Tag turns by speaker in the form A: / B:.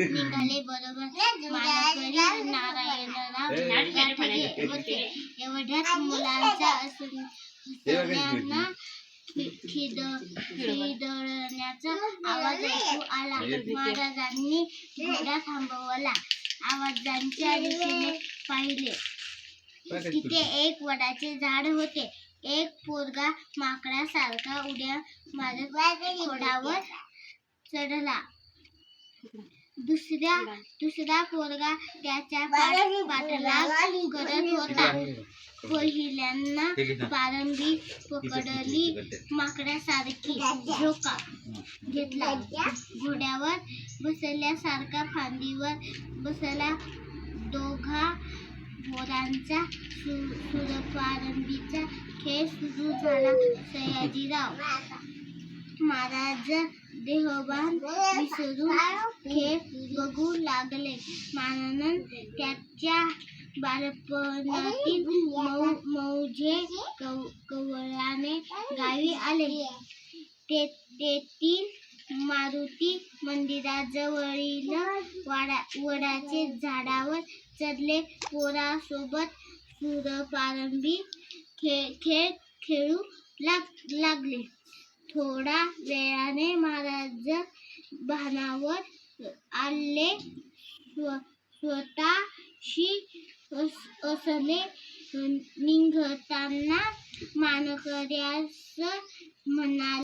A: निघाले बरोबर एवढ्याच मुलांचा असून खिदळण्याचा आवाज ऐकू आला महाराजांनी घोडा थांबवला आवाजांच्या दिशेने पाहिले तिथे एक वडाचे झाड होते. एक पोरगा माकडासारखा उड्या मारत घोड्यावर चढला. दुसऱ्या दुसरा पोरगा त्याच्या पाठ- करत होता. पहिल्यांना पारंबी पकडली माकडासारखी. झोका घेतला. घोड्यावर बसल्यासारखा फांदीवर बसला. दोघा पोरांचा सुरपारंबीचा खेळ सुरू झाला. सयाजीराव महाराज देहभान विसरून खेळ बघू लागले. मानन त्याच्या बालपणातील मौ मौजे कव- कवळाने गावी आले. ते तेथील मारुती मंदिराजवळील वाडा वडाचे झाडावर चढले. पोरासोबत सूरपारंबी खेळ खेळ खेळू लाग लागले. थोडा वेळाने महाराज भानावर आले. स्व- स्वतःशी अस- असले निघताना मानकऱ्यास म्हणाले